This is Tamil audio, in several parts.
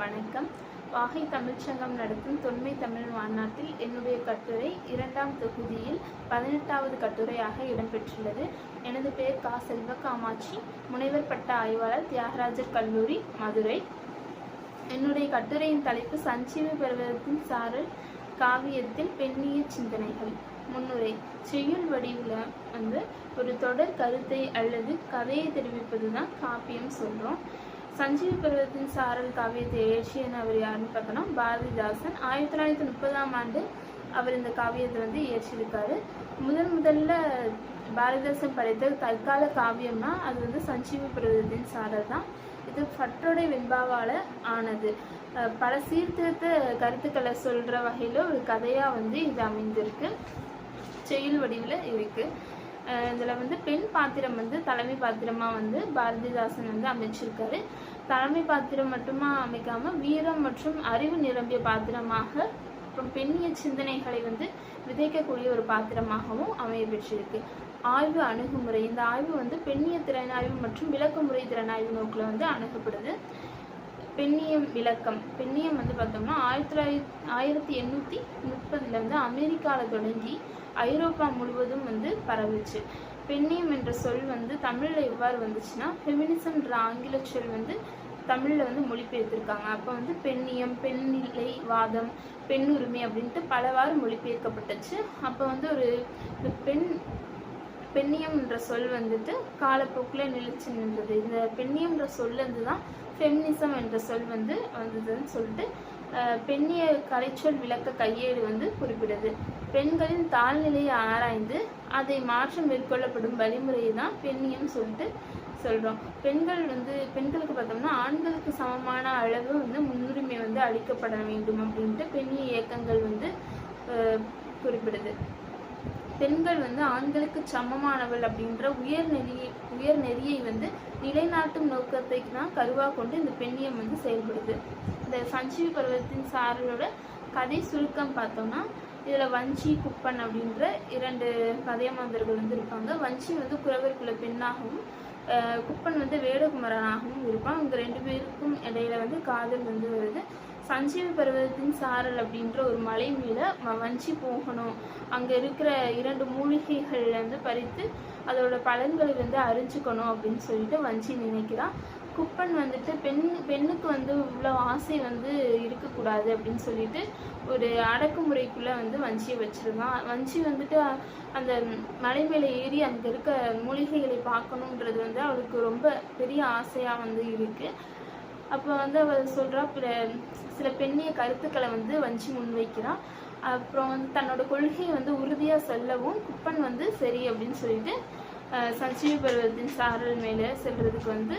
வணக்கம். வாகை தமிழ்ச்சங்கம் நடத்தும் தொன்மை தமிழ் மாநாட்டில் என்னுடைய கட்டுரை இரண்டாம் தொகுதியில் பதினெட்டாவது கட்டுரையாக இடம்பெற்றுள்ளது. எனது பெயர் கா. செல்வ காமாட்சி முனைவர் பட்ட ஆய்வாளர் தியாகராஜர் கல்லூரி மதுரை. என்னுடைய கட்டுரையின் தலைப்பு சஞ்சீவி பருவத்தின் சாரல் காவியத்தில் பெண்ணிய சிந்தனைகள். முன்னுரை செய்யுள் வடிவில் வந்து ஒரு தொடர் கருத்தை அல்லது கதையை தெரிவிப்பது தான் காப்பியம் சொல்கிறோம் சஞ்சீவி பருவத்தின் சாரல் காவியத்தை இயற்றியன் அவர் யாருன்னு பார்த்தோன்னா பாரதிதாசன். ஆயிரத்தி தொள்ளாயிரத்தி முப்பதாம் ஆண்டு அவர் இந்த காவியத்தை வந்து இயற்றியிருக்காரு. முதன் முதல்ல பாரதிதாசன் படைத்த தற்கால காவியம்னா அது வந்து சஞ்சீவி பருவத்தின் சாரல் தான். இது பற்றோடை வெண்பாவால் ஆனது. பல சீர்திருத்த கருத்துக்களை சொல்கிற வகையில் ஒரு கதையாக வந்து இது அமைந்திருக்கு. செயல் வடிவில் இருக்குது இதில் வந்து பெண் பாத்திரம் வந்து தலைமை பாத்திரமாக வந்து பாரதிதாசன் வந்து அமைச்சிருக்காரு. தலைமை பாத்திரம் மட்டுமா அமைக்காமல் வீரம் மற்றும் அறிவு நிரம்பிய பாத்திரமாக அப்புறம் பெண்ணிய சிந்தனைகளை வந்து விதைக்கக்கூடிய ஒரு பாத்திரமாகவும் அமைய பெற்றிருக்கு. ஆய்வு அணுகுமுறை இந்த ஆய்வு வந்து பெண்ணிய திறனாய்வு மற்றும் விளக்கமுறை திறனாய்வு நோக்கில் வந்து அணுகப்படுது. பெண்ணியம் விளக்கம். பெண்ணியம் வந்து பார்த்தோம்னா ஆயிரத்தி தொள்ளாயிரத்தி ஆயிரத்தி எண்ணூற்றி முப்பதில் வந்து அமெரிக்காவில் தொடங்கி ஐரோப்பா முழுவதும் வந்து பரவுச்சு. பெண்ணியம் என்ற சொல் வந்து தமிழில் எவ்வாறு வந்துச்சுன்னா ஃபெமினிசம்ன்ற ஆங்கில சொல் வந்து தமிழில் வந்து மொழிபெயர்த்திருக்காங்க. அப்போ வந்து பெண்ணியம் பெண்ணிலை வாதம் பெண் உரிமை அப்படின்ட்டு பலவாறு மொழிபெயர்க்கப்பட்டுச்சு. அப்போ வந்து ஒரு பெண் பெண்ணியம் என்ற சொல் வந்துட்டு காலப்போக்கில் நிலைச்சு நின்றது. இந்த பெண்ணியம்ன்ற சொல்லேருந்து தான் ஃபெமினிசம் என்ற சொல் வந்து வந்ததுன்னு சொல்லிட்டு பெண்ணிய கலைச்சொல் விளக்க கையேடு வந்து குறிப்பிடுது. பெண்களின் தாழ்நிலையை ஆராய்ந்து அதை மாற்றம் மேற்கொள்ளப்படும் வழிமுறையை தான் பெண்ணியம் சொல்லிட்டு சொல்கிறோம் பெண்கள் வந்து பெண்களுக்கு பார்த்தோம்னா ஆண்களுக்கு சமமான அளவு வந்து முன்னுரிமை வந்து அளிக்கப்பட வேண்டும் அப்படின்ட்டு பெண்ணிய இயக்கங்கள் வந்து குறிப்பிடுது. பெண்கள் வந்து ஆண்களுக்கு சமமானவள் அப்படின்ற உயர் நெறியை உயர் நெறியை வந்து நிலைநாட்டும் நோக்கத்தை தான் கருவாக கொண்டு இந்த பெண்ணியம் வந்து செயல்படுது. இந்த சஞ்சீவி பருவத்தின் சாரலோட கதை சுருக்கம் பார்த்தோம்னா இதில் வஞ்சி குப்பன் அப்படின்ற இரண்டு கதையமாந்தர்கள் வந்து இருப்பாங்க. வஞ்சி வந்து குறவர் பெண்ணாகவும் குப்பன் வந்து வேடகுமரனாகவும் இருப்பான். இவங்க ரெண்டு பேருக்கும் இடையில வந்து காதல் வந்து வருது. சஞ்சீவி பருவத்தின் சாரல் அப்படின்ற ஒரு மலை மேலே வஞ்சி போகணும். அங்கே இருக்கிற இரண்டு மூலிகைகள்லேருந்து பறித்து அதோட பலன்களை வந்து அறிஞ்சுக்கணும் அப்படின்னு சொல்லிட்டு வஞ்சி நினைக்கிறான் குப்பன் வந்துட்டு பெண் பெண்ணுக்கு வந்து இவ்வளோ ஆசை வந்து இருக்கக்கூடாது அப்படின்னு சொல்லிட்டு ஒரு அடக்குமுறைக்குள்ளே வந்து வஞ்சியை வச்சிருக்கான் வஞ்சி வந்துட்டு அந்த மலை மேலே ஏறி அங்கே இருக்க மூலிகைகளை பார்க்கணுன்றது வந்து அவளுக்கு ரொம்ப பெரிய ஆசையாக வந்து இருக்குது அப்போ வந்து அவள் சொல்கிறா சில பெண்ணிய கருத்துக்களை வந்து வஞ்சி முன்வைக்கிறான் அப்புறம் வந்து தன்னோட கொள்கையை வந்து உறுதியாக சொல்லவும் குப்பன் வந்து சரி அப்படின்னு சொல்லிட்டு சஞ்சீவி பருவத்தின் சாரல் மேலே செல்றதுக்கு வந்து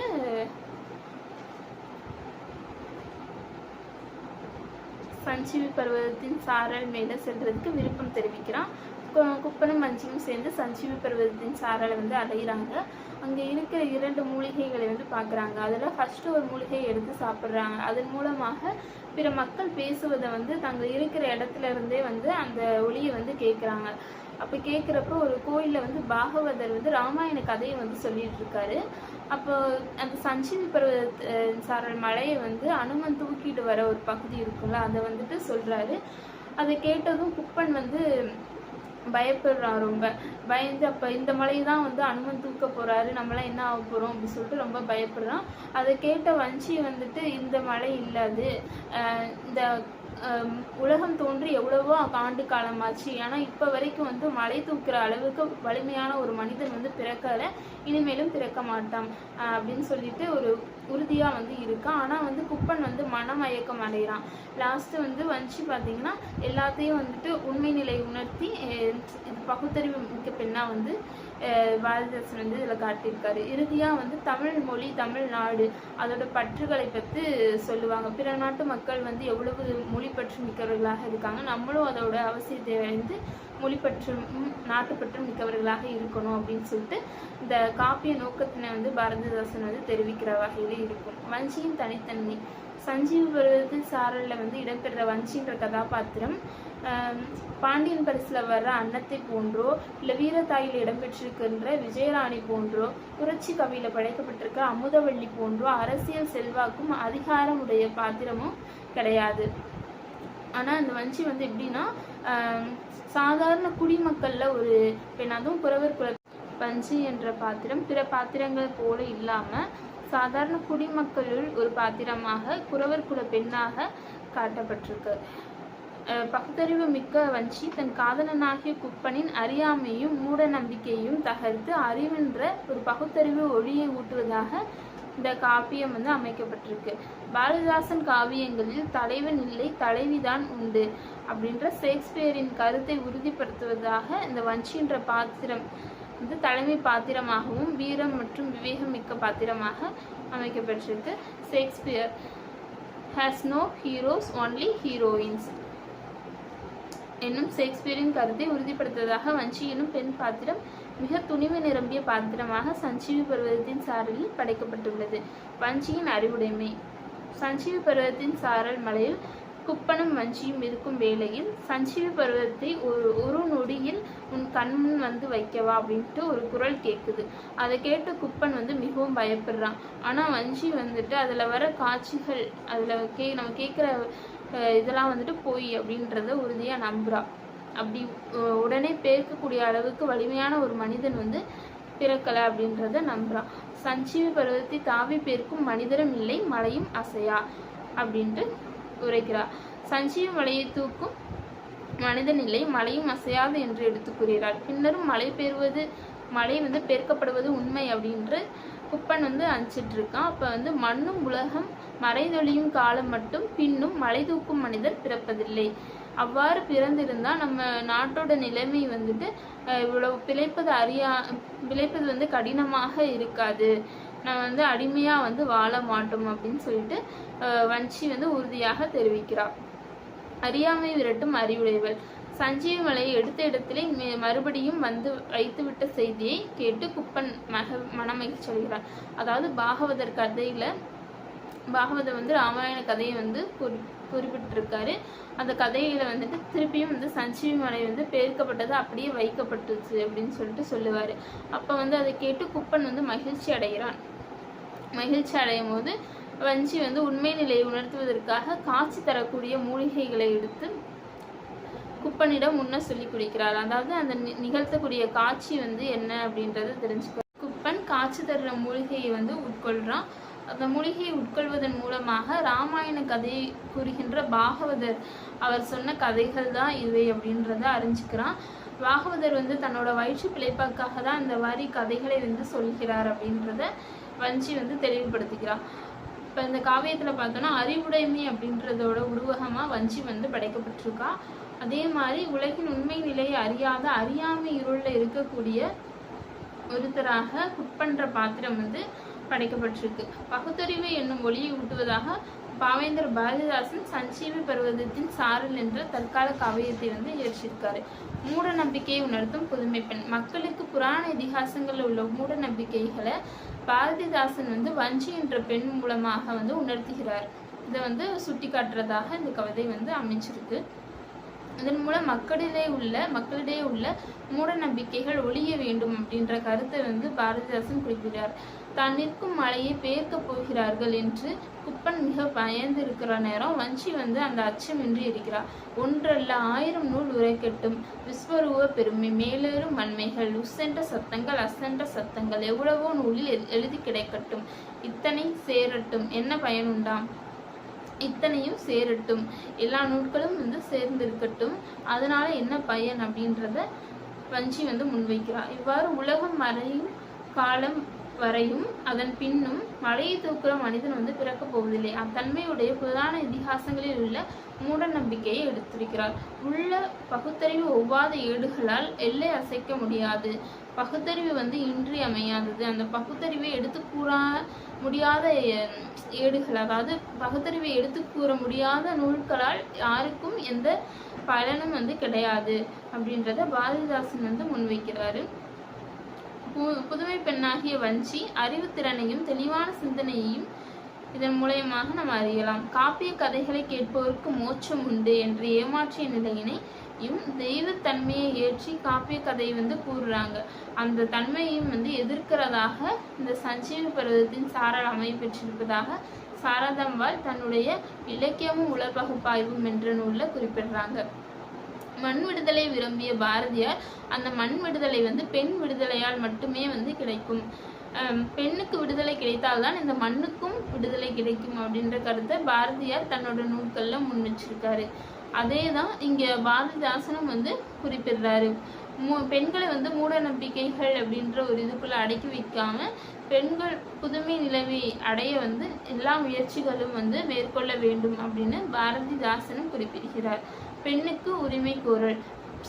சஞ்சீவி பருவத்தின் சாரல் மேலே செல்றதுக்கு விருப்பம் தெரிவிக்கிறான். குப்பனும் மஞ்சியும் சேர்ந்து சஞ்சீவி பர்வதத்தின் சாரலை வந்து அடையிறாங்க. அங்கே இருக்கிற இரண்டு மூலிகைகளை வந்து பார்க்குறாங்க. அதில் ஃபஸ்ட்டு ஒரு மூலிகையை எடுத்து சாப்பிட்றாங்க. அதன் மூலமாக பிற மக்கள் பேசுவதை வந்து தங்கள் இருக்கிற இடத்துல இருந்தே வந்து அந்த ஒளியை வந்து கேட்குறாங்க. அப்போ கேட்குறப்போ ஒரு கோயிலில் வந்து பாகவதர் வந்து ராமாயண கதையை வந்து சொல்லிட்டு இருக்காரு. அப்போ அந்த சஞ்சீவி பருவ சாரல் மலையை வந்து அனுமன் தூக்கிட்டு வர ஒரு பகுதி இருக்குல்ல அதை வந்துட்டு சொல்கிறாரு அதை கேட்டதும் குப்பன் வந்து பயப்படுறா ரொம்ப பயந்து அப்போ இந்த மலையை தான் வந்து அனுமன் தூக்க போறாரு நம்மளாம் என்ன ஆக போகிறோம் அப்படின்னு சொல்லிட்டு ரொம்ப பயப்படுறான். அதை கேட்ட வஞ்சி வந்துட்டு இந்த மலை இல்லாது. அஹ் இந்த உலகம் தோன்றி எவ்வளவோ ஆண்டு காலமாச்சு. ஆனால் இப்போ வரைக்கும் வந்து மலை தூக்குற அளவுக்கு வலிமையான ஒரு மனிதன் வந்து பிறக்கலை. இனிமேலும் பிறக்க மாட்டான் அப்படின்னு சொல்லிட்டு ஒரு உறுதியாக வந்து இருக்கான். ஆனால் வந்து குப்பன் வந்து மனமயக்கம் அடைகிறான். லாஸ்ட்டு வந்து வந்துச்சு பார்த்தீங்கன்னா எல்லாத்தையும் வந்துட்டு உண்மை நிலை உணர்த்தி அஹ் இது பகுத்தறிவு மிக்க பெண்ணாக வந்து பாரதிதாசன் வந்து இதில் காட்டியிருக்காரு. இறுதியாக வந்து தமிழ் மொழி தமிழ்நாடு அதோட பற்றுகளை பற்றி சொல்லுவாங்க. பிற நாட்டு மக்கள் வந்து எவ்வளவு மொழி பற்று மிக்கவர்களாக இருக்காங்க நம்மளும் அதோட அவசியத்தை வந்து மொழி பற்றும் நாட்டுப்பற்றும் மிக்கவர்களாக இருக்கணும் அப்படின்னு சொல்லிட்டு இந்த காப்பிய நோக்கத்தினை வந்து பாரதிதாசன் வந்து தெரிவிக்கிற வகையில் இருக்கும். வஞ்சியின் தனித்தன்மை சஞ்சீவ் பருவத்தில் சாரல்ல வந்து இடம்பெற்ற வஞ்சின்ற கதாபாத்திரம் பாண்டியன் பரிசில் வர்ற அன்னத்தை போன்றோ இல்லை வீரத்தாயில் இடம்பெற்றிருக்கின்ற விஜயராணி போன்றோ புரட்சி கவியில படைக்கப்பட்டிருக்க அமுதவள்ளி போன்றோ அரசியல் செல்வாக்கும் அதிகாரம் உடைய பாத்திரமும் கிடையாது. ஆனால் அந்த வஞ்சி வந்து எப்படின்னா சாதாரண குடிமக்கள்ல ஒரு பெண் அதுவும் புறவர் குல வஞ்சி என்ற பாத்திரம் பிற பாத்திரங்கள் போல இல்லாம சாதாரண குடிமக்களுள் ஒரு பாத்திரமாக குறவர் குல பெண்ணாக காட்டப்பட்டிருக்கு. அஹ் பகுத்தறிவு மிக்க வஞ்சி தன் காதலனாகிய குப்பனின் அறியாமையும் மூட நம்பிக்கையும் தகர்த்து அறிவென்ற ஒரு பகுத்தறிவு ஒளியை ஊட்டுவதாக இந்த காப்பியம் வந்து அமைக்கப்பட்டிருக்கு. பாரதிதாசன் காவியங்களில் தலைவன் இல்லை தலைவிதான் உண்டு அப்படின்ற ஷேக்ஸ்பியரின் கருத்தை உறுதிப்படுத்துவதாக இந்த வஞ்சின்ற பாத்திரம் வந்து தலைமை பாத்திரமாகவும் வீரம் மற்றும் விவேகம் மிக்க பாத்திரமாக அமைக்கப்பட்டிருக்கு. Shakespeare has no heroes only heroines என்னும் ஷேக்ஸ்பியரின் கருத்தை உறுதிப்படுத்துவதாக வஞ்சி எனும் பெண் பாத்திரம் மிக துணிவு நிரம்பிய பாத்திரமாக சஞ்சீவி பருவத்தின் சாரலில் படைக்கப்பட்டுள்ளது. வஞ்சியின் அறிவுடைமை. சஞ்சீவி பருவத்தின் சாரல் மலையில் குப்பனும் வஞ்சியும் இருக்கும் வேளையில் சஞ்சீவி பருவத்தை ஒரு ஒரு நொடியில் உன் கண்முன் வந்து வைக்கவா அப்படின்ட்டு ஒரு குரல் கேட்குது அதை கேட்டு குப்பன் வந்து மிகவும் பயப்படுறான். ஆனால் வஞ்சி வந்துட்டு அதில் வர காட்சிகள் அதில் கே நம்ம கேட்குற இதெல்லாம் வந்துட்டு போய் அப்படின்றத உறுதியாக நம்புறா. அப்படி உடனே பேர்க்கக்கூடிய அளவுக்கு வலிமையான ஒரு மனிதன் வந்து பிறக்கலை அப்படின்றத நம்புறான் சஞ்சீவி பருவத்தை தாவி பேர்க்கும் மனிதரும் இல்லை மலையும் அசையா அப்படின்ட்டு உரைக்கிறார் சஞ்சீவி மலையை தூக்கும் மனிதன் இல்லை மலையும் அசையாது என்று எடுத்து கூறுகிறார். பின்னரும் மழை பெறுவது மழை வந்து பெருக்கப்படுவது உண்மை அப்படின்று குப்பன் வந்து அனுப்பிச்சிட்டு இருக்கான். அப்போ வந்து மண்ணும் உலகம் மறைதொழியும் காலம் மட்டும் பின்னும் மலை தூக்கும் மனிதர் பிறப்பதில்லை. அவ்வாறு பிறந்திருந்தால் நம்ம நாட்டோட நிலைமை வந்துட்டு அஹ், இவ்வளவு பிழைப்பது அறியா பிழைப்பது வந்து கடினமாக இருக்காது. நான் வந்து அடிமையாக வந்து வாழ மாட்டோம் அப்படின்னு சொல்லிட்டு வஞ்சி வந்து உறுதியாக தெரிவிக்கிறார். அறியாமை விரட்டும் அறிவுடையவள். சஞ்சீவி மலையை எடுத்த இடத்திலே மறுபடியும் வந்து வைத்துவிட்ட செய்தியை கேட்டு குப்பன் மக மனமகிழ்ச்சி அடைகிறார். அதாவது பாகவதர் கதையில பாகவதர் வந்து ராமாயண கதையை வந்து குறிப்பிட்டிருக்காரு. அந்த கதையில வந்துட்டு திருப்பியும் வந்து சஞ்சீவி மலை வந்து பெருக்கப்பட்டது அப்படியே வைக்கப்பட்டுச்சு அப்படின்னு சொல்லிட்டு சொல்லுவாரு. அப்ப வந்து அதை கேட்டு குப்பன் வந்து மகிழ்ச்சி அடைகிறான். மகிழ்ச்சி அடையும் போது வஞ்சி வந்து உண்மை நிலையை உணர்த்துவதற்காக காட்சி தரக்கூடிய மூலிகைகளை எடுத்து குப்பனிடம் முன்ன சொல்லி குடிக்கிறார் அதாவது அந்த நிகழ்த்தக்கூடிய காட்சி வந்து என்ன அப்படின்றத தெரிஞ்சுக்க குப்பன் காட்சி தர்ற மூலிகையை வந்து உட்கொள்றான். அந்த மூலிகையை உட்கொள்வதன் மூலமாக ராமாயண கதையை கூறுகின்ற பாகவதர் அவர் சொன்ன கதைகள் தான் இவை அப்படின்றத அறிஞ்சுக்கிறான். பாகவதர் வந்து தன்னோட வயிற்று பிழைப்பாக்காக தான் இந்த மாதிரி கதைகளை வந்து சொல்கிறார் அப்படின்றத வஞ்சி வந்து தெளிவுபடுத்திக்கிறான் இப்போ இந்த காவியத்தில் பார்த்தோன்னா அறிவுடைமை அப்படின்றதோட உருவகமாக வஞ்சி வந்து படைக்கப்பட்டிருக்கா. அதே மாதிரி உலகின் உண்மை நிலையை அறியாத அறியாமை இருளில் இருக்கக்கூடிய ஒருத்தராக குட்பன்ற பாத்திரம் வந்து படைக்கப்பட்டிருக்கு. பகுத்தறிவு என்னும் ஒளியை ஊட்டுவதாக பாவேந்தர் பாரதிதாசன் சஞ்சீவி பர்வதத்தின் சாரல் என்ற தற்கால காவியத்தை வந்து இயற்றியிருக்காரு மூட நம்பிக்கையை உணர்த்தும் புதுமை பெண். மக்களுக்கு புராண இதிகாசங்களில் உள்ள மூட நம்பிக்கைகளை பாரதிதாசன் வந்து வஞ்சி என்ற பெண் மூலமாக வந்து உணர்த்துகிறார். இதை வந்து சுட்டி காட்டுறதாக இந்த கவிதை வந்து அமைஞ்சிருக்கு இதன் மூலம் மக்களிடையே உள்ள மக்களிடையே உள்ள மூட நம்பிக்கைகள் ஒழிய வேண்டும் அப்படின்ற கருத்தை வந்து பாரதிதாசன் குறிப்பிட்டார் தான் நிற்கும் மலையை பெயர்க்கப் போகிறார்கள் என்று குப்பன் மிக பயந்து இருக்கிற நேரம் வஞ்சி வந்து அந்த அச்சமின்றி இருக்கிறார். ஒன்றல்ல ஆயிரம் நூல் உரைக்கட்டும். விஸ்வரூப பெருமை மேலேறும் வன்மைகள் உசென்ற சத்தங்கள் அசென்ற சத்தங்கள் எவ்வளவோ நூலில் எழுதி கிடைக்கட்டும். இத்தனை சேரட்டும். என்ன பயனுண்டாம்? இத்தனையும் சேரட்டும். எல்லா நூட்களும் வந்து சேர்ந்திருக்கட்டும். அதனால என்ன பயன் அப்படின்றத வஞ்சி வந்து முன்வைக்கிறார். இவ்வாறு உலகம் மறையும் காலம் வரையும் அதன் பின்னும் மலையை தூக்குற மனிதன் வந்து பிறக்கப் போவதில்லை. அத்தன்மையுடைய புராண இதிகாசங்களில் உள்ள மூட நம்பிக்கையை எடுத்திருக்கிறார். உள்ள பகுத்தறிவு ஒவ்வாத ஏடுகளால் எல்லை அசைக்க முடியாது. பகுத்தறிவு வந்து இன்றியமையாதது அந்த பகுத்தறிவை எடுத்து கூறா முடியாத ஏடுகள் அதாவது பகுத்தறிவை எடுத்து கூற முடியாத நூல்களால் யாருக்கும் எந்த பலனும் வந்து கிடையாது அப்படின்றத பாரதிதாசன் வந்து முன்வைக்கிறாரு. பு- புதுமை பெண்ணாகிய வஞ்சி அறிவுத்திறனையும் தெளிவான சிந்தனையையும் இதன் மூலயமாக நம்ம அறியலாம். காப்பிய கதைகளை கேட்பவருக்கு மோட்சம் உண்டு என்று ஏமாற்றிய நிலையினை இம் தெய்வத்தன்மையை ஏற்றி காப்பிய கதையை வந்து கூறுறாங்க. அந்த தன்மையும் வந்து எதிர்க்கிறதாக இந்த சஞ்சீவி பருவத்தின் சாரல் அமைப்பெற்றிருப்பதாக சாரதம்பாள் தன்னுடைய இலக்கியமும் உலகப்பகுப்பாய்வும் என்ற நூலில் குறிப்பிடுறாங்க. மண் விடுதலை விரும்பிய பாரதியார் அந்த மண் விடுதலை வந்து பெண் விடுதலையால் மட்டுமே வந்து கிடைக்கும். பெண்ணுக்கு விடுதலை கிடைத்தால்தான் இந்த மண்ணுக்கும் விடுதலை கிடைக்கும் அப்படின்ற கருத்தை பாரதியார் தன்னோட நூல்கள்ல முன் வச்சிருக்காரு. அதே தான் இங்க பாரதிதாசனும் வந்து குறிப்பிடுறாரு. மூ பெண்களை வந்து மூட நம்பிக்கைகள் அப்படின்ற ஒரு இதுக்குள்ள அடக்கி வைக்காம பெண்கள் புதுமை நிலவை அடைய வந்து எல்லா முயற்சிகளும் வந்து மேற்கொள்ள வேண்டும் அப்படின்னு பாரதிதாசனும் குறிப்பிடுகிறார். பெண்ணுக்கு உரிமை கோரல்.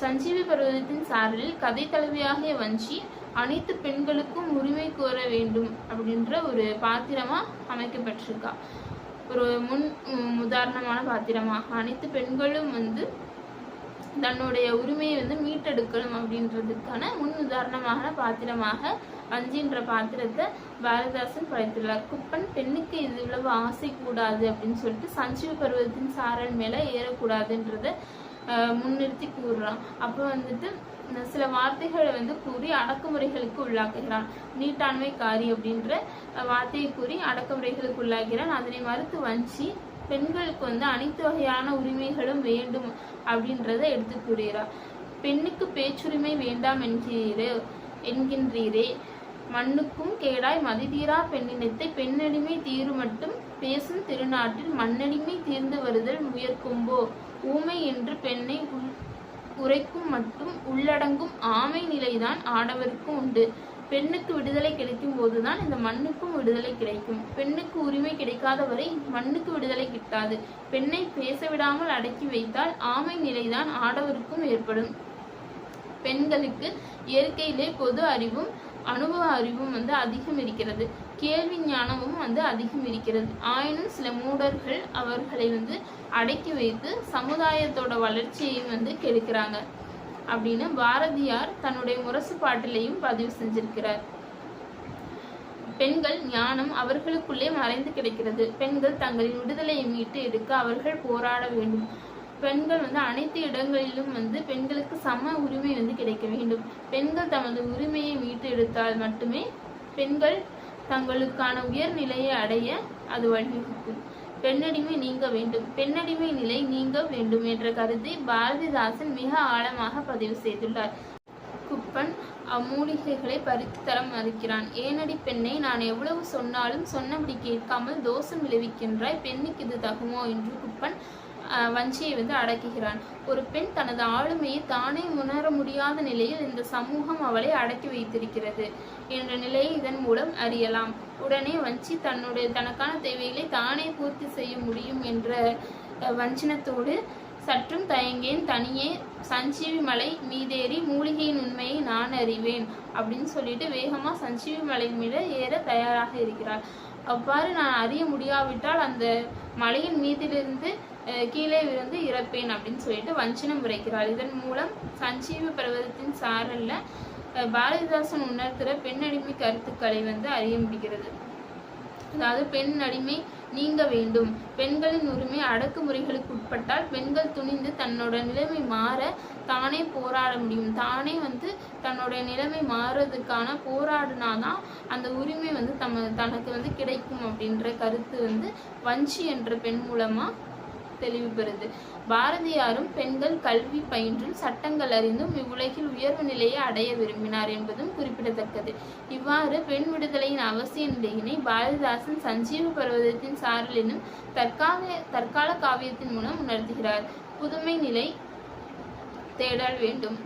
சஞ்சீவி பர்வதத்தின் சாரலில் கதை தலைவியாகிய வஞ்சி அனைத்து பெண்களுக்கும் உரிமை கோர வேண்டும் அப்படின்ற ஒரு பாத்திரமா அமைக்கப்பட்டிருக்கா. ஒரு முன் உதாரணமான பாத்திரமாக அனைத்து பெண்களும் வந்து தன்னுடைய உரிமையை வந்து மீட்டெடுக்கணும் அப்படின்றதுக்கான முன் உதாரணமான பாத்திரமாக வஞ்சின்ற பாத்திரத்தை பாரதிதாசன் படைத்துள்ளார். குப்பன் பெண்ணுக்கு இது இவ்வளவு ஆசை கூடாது அப்படின்னு சொல்லிட்டு சஞ்சீவ பருவத்தின் சாரல் மேல ஏறக்கூடாதுன்றத முன்னிறுத்தி கூறுறான். அப்போ வந்துட்டு சில வார்த்தைகளை வந்து கூறி அடக்குமுறைகளுக்கு உள்ளாக்குகிறான். நீட்டாண்மைக்காரி அப்படின்ற வார்த்தையை கூறி அடக்குமுறைகளுக்கு உள்ளாகிறான். அதனை மறுத்து வஞ்சி பெண்களுக்கு வந்து அனைத்து வகையான உரிமைகளும் வேண்டும் அப்படின்றத எடுத்து கூறுகிறார். பெண்ணுக்கு பேச்சுரிமை வேண்டாம் என்கிறீரே என்கின்றீரே. மண்ணுக்கும் கேடாய் மதிதீரா பெண்ணினத்தை பெண்ணடிமை தீரு மட்டும் பேசும் திருநாட்டில் மண்ணடிமை தீர்ந்து வருதல் முயற்கும்போ. ஊமை என்று பெண்ணை உள் உரைக்கும் மட்டும் உள்ளடங்கும் ஆமை நிலைதான் ஆடவருக்கும் உண்டு. பெண்ணுக்கு விடுதலை கிடைக்கும் போதுதான் இந்த மண்ணுக்கும் விடுதலை கிடைக்கும். பெண்ணுக்கு உரிமை கிடைக்காத வரை மண்ணுக்கு விடுதலை கிட்டாது. பெண்ணை பேச விடாமல் அடக்கி வைத்தால் ஆமை நிலைதான் ஆடவருக்கும் ஏற்படும். பெண்களுக்கு இயற்கையிலே பொது அறிவும் அனுபவ அறிவும் வந்து அதிகம் இருக்கிறது கேள்வி ஞானமும் வந்து அதிகம் இருக்கிறது. ஆயினும் சில மூடர்கள் அவர்களை வந்து அடக்கி வைத்து சமுதாயத்தோட வளர்ச்சியை வந்து கெடுக்கிறாங்க அப்படின்னு பாரதியார் தன்னுடைய முரசு பாட்டிலையும் பதிவு செஞ்சிருக்கிறார். பெண்கள் ஞானம் அவர்களுக்குள்ளே மறைந்து கிடைக்கிறது. பெண்கள் தங்களின் விடுதலையை மீட்டு எடுக்க அவர்கள் போராட வேண்டும். பெண்கள் வந்து அனைத்து இடங்களிலும் வந்து பெண்களுக்கு சம உரிமை வந்து கிடைக்க வேண்டும். பெண்கள் தமது உரிமையை மீட்டு எடுத்தால் மட்டுமே பெண்கள் தங்களுக்கான உயர்நிலையை அடைய அது வழிவகுக்கும். பெண்ணடிமை நீங்க வேண்டும். பெண்ணடிமை நிலை நீங்க வேண்டும் என்ற கருத்தை பாரதிதாசன் மிக ஆழமாக பதிவு செய்துள்ளார். குப்பன் அம்மூலிகைகளை பறித்து தர மறுக்கிறான். ஏனடி பெண்ணை நான் எவ்வளவு சொன்னாலும் சொன்னபடி கேட்காமல் தோஷம் விளைவிக்கின்றாய். பெண்ணுக்கு இது தகுமோ? என்று குப்பன் வஞ்சியை வந்து அடக்குகிறான். ஒரு பெண் தனது ஆளுமையை தானே உணர முடியாத நிலையில் இந்த சமூகம் அவளை அடக்கி வைத்திருக்கிறது என்ற நிலையை இதன் மூலம் அறியலாம். உடனே வஞ்சி தன்னுடைய தனக்கான தேவைகளை தானே பூர்த்தி செய்ய முடியும் என்ற வஞ்சனத்தோடு சற்றும் தயங்கேன் தனியே சஞ்சீவி மலை மீதேறி மூலிகையின் உண்மையை நான் அறிவேன் அப்படின்னு சொல்லிட்டு வேகமாக சஞ்சீவி மலை மீது ஏற தயாராக இருக்கிறாள். அவ்வாறு நான் அறிய முடியாவிட்டால் அந்த மலையின் மீதிலிருந்து கீழே விழுந்து இறப்பேன் அப்படின்னு சொல்லிட்டு வஞ்சனம் உரைக்கிறாள். இதன் மூலம் சஞ்சீவ பர்வதத்தின் சாரல்ல பாரதிதாசன் உணர்த்துற பெண்ணடிமை கருத்துக்களை வந்து அறிய முடிகிறது. அதாவது பெண் அடிமை நீங்க வேண்டும். பெண்களின் உரிமை அடக்குமுறைகளுக்கு உட்பட்டால் பெண்கள் துணிந்து தன்னோட நிலைமை மாற தானே போராட முடியும். தானே வந்து தன்னோட நிலைமை மாறுறதுக்கான போராடினாதான் அந்த உரிமை வந்து தம தனக்கு வந்து கிடைக்கும் அப்படின்ற கருத்து வந்து வஞ்சி என்ற பெண் மூலமா தெளிவு பெறுது. பாரதியாரும் பெண்கள் கல்வி பயின்றும் சட்டங்கள் அறிந்தும் இவ்வுலகில் உயர்வு நிலையை அடைய விரும்பினார் என்பதும் குறிப்பிடத்தக்கது. இவ்வாறு பெண் விடுதலையின் அவசிய நிலையினை பாரதிதாசன் சஞ்சீவ பர்வதத்தின் சாரல் எனும் தற்கால தற்கால காவியத்தின் மூலம் உணர்த்துகிறார். புதுமை நிலை தேடல் வேண்டும்.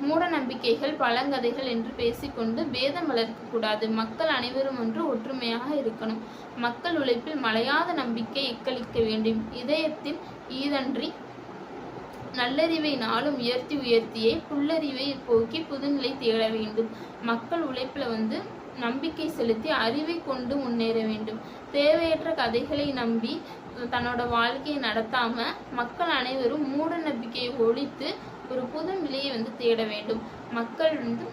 மூட நம்பிக்கைகள் பழங்கதைகள் என்று பேசிக்கொண்டு பேதம் வளர்க்கக்கூடாது மக்கள் அனைவரும் ஒன்று ஒற்றுமையாக இருக்கணும். மக்கள் உழைப்பில் மலையாத நம்பிக்கை எக்களிக்க வேண்டும். இதயத்தில் ஈதன்றி நல்லறிவை நாளும் உயர்த்தி உயர்த்தியே புல்லறிவை போக்கி புதுநிலை தேட வேண்டும். மக்கள் உழைப்புல வந்து நம்பிக்கை செலுத்தி அறிவை கொண்டு முன்னேற வேண்டும். தேவையற்ற கதைகளை நம்பி தன்னோட வாழ்க்கையை நடத்தாம மக்கள் அனைவரும் மூட நம்பிக்கையை ஒழித்து ஒரு புது நிலையை வந்து தேட வேண்டும். மக்கள் வந்து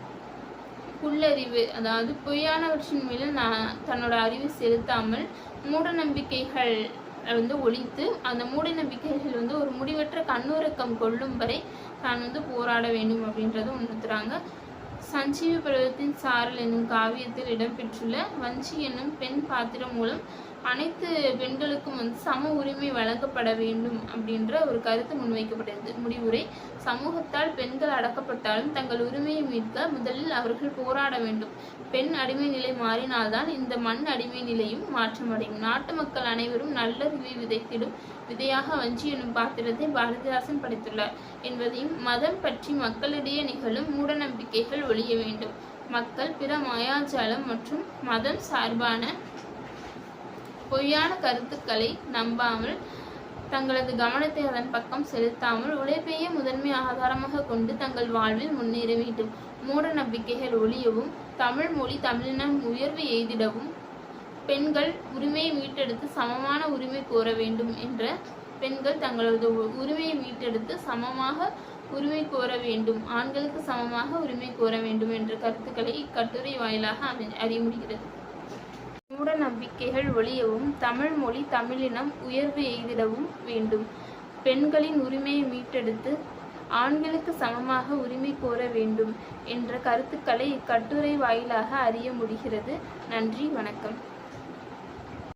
புல்லறிவு அதாவது பொய்யானவற்றின் மேல் நான் தன்னோட அறிவு செலுத்தாமல் மூட நம்பிக்கைகள் வந்து ஒழித்து அந்த மூட நம்பிக்கைகள் வந்து ஒரு முடிவற்ற கண்ணுறக்கம் கொள்ளும் வரை தான் வந்து போராட வேண்டும் அப்படின்றத உணர்த்துறாங்க. சஞ்சீவி பருவத்தின் சாரல் என்னும் காவியத்தில் இடம்பெற்றுள்ள வஞ்சி என்னும் பெண் பாத்திரம் மூலம் அனைத்து பெண்களுக்கும் வந்து சம உரிமை வழங்கப்பட வேண்டும் அப்படின்ற ஒரு கருத்து முன்வைக்கப்படுகிறது முடிவுரை சமூகத்தால் பெண்கள் அடக்கப்பட்டாலும் தங்கள் உரிமையை மீட்க முதலில் அவர்கள் போராட வேண்டும். பெண் அடிமை நிலை மாறினால்தான் இந்த மண் அடிமை நிலையும் மாற்றமடையும். நாட்டு மக்கள் அனைவரும் நல்லறிவை விதைத்திடும் விதையாக வஞ்சி எனும் பாத்திரத்தை பாரதிதாசன் படைத்துள்ளார் என்பதையும் மதம் பற்றி மக்களிடையே நிகழும் மூடநம்பிக்கைகள் ஒழிய வேண்டும். மக்கள் பிற மாயாஜாலம் மற்றும் மதம் சார்பான பொய்யான கருத்துக்களை நம்பாமல் தங்களது கவனத்தை அதன் பக்கம் செலுத்தாமல் உழைப்பையே முதன்மை ஆதாரமாக கொண்டு தங்கள் வாழ்வில் முன்னேற வேண்டும் மூட நம்பிக்கைகள் ஒழியவும் தமிழ் மொழி தமிழினம் உயர்வு எய்திடவும் பெண்கள் உரிமையை மீட்டெடுத்து சமமான உரிமை கோர வேண்டும் என்ற பெண்கள் தங்களது உ- உரிமையை மீட்டெடுத்து சமமாக உரிமை கோர வேண்டும் ஆண்களுக்கு சமமாக உரிமை கோர வேண்டும் என்ற கருத்துக்களை இக்கட்டுரை வாயிலாக அறிய முடிகிறது. மூட நம்பிக்கைகள் ஒழியவும் தமிழ் மொழி தமிழினம் உயர்வு எய்திடவும் வேண்டும். பெண்களின் உரிமையை மீட்டெடுத்து ஆண்களுக்கு சமமாக உரிமை கோர வேண்டும் என்ற கருத்துக்களை இக்கட்டுரை வாயிலாக அறிய முடிகிறது. நன்றி வணக்கம்.